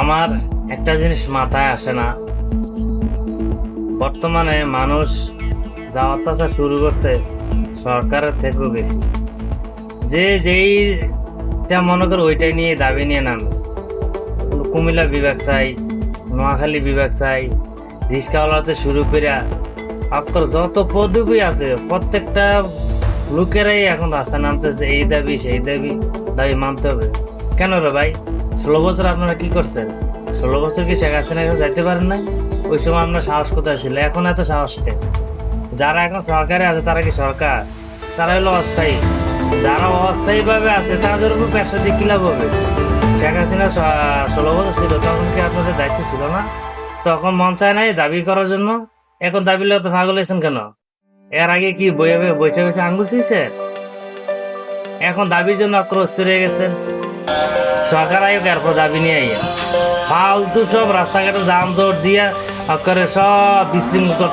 আমার একটা জিনিস মাথায় আসে না। বর্তমানে মানুষ যা অত্যাচার শুরু করছে সরকারের থেকেও বেশি। যে যেইটা মনে করে ওইটাই নিয়ে দাবি নিয়ে নামে। কুমিল্লা বিভাগ চাই, নোয়াখালী বিভাগ চাই রিস্কাওয়ালাতে শুরু করে অক্ষর যত পদবি আছে, প্রত্যেকটা লোকেরাই এখন রাস্তা নামতেছে, এই দাবি, সেই দাবি দাবি মানতে হবে। কেন রে ভাই? ষোলো বছর আপনারা কি করছেন? ষোলো বছর কি শেখ হাসিনা কাছে যাইতে পারেন না ওই সময় আপনার সাহস কোথায় ছিল? এখন এত সাহস কেন যারা এখন সরকারে আছে, তারা কি সরকার? তারা হলো অস্থায়ী। যারা অস্থায়ী ভাবে আছে, তাদের উপর ব্যবসা দিয়ে কি লাভ হবে? শেখ হাসিনা ষোলো বছর ছিল, তখন কি আপনাদের দায়িত্ব ছিল না? তখন মন চায় নাই দাবি করার জন্য? এখন দাবি লোক পাগল হয়েছেন কেন? এর আগে কি বইয়ে বসে বসে আঙ্গুল ছিঁড়ছে এখন দাবির জন্য অক্রস্ত হয়ে গেছেন। সরকার আয়োগ এরপর দাবি নিয়ে আইয়া। ফালতু সব রাস্তাঘাটে দাম দর দিয়া করে সব বিশৃঙ্খল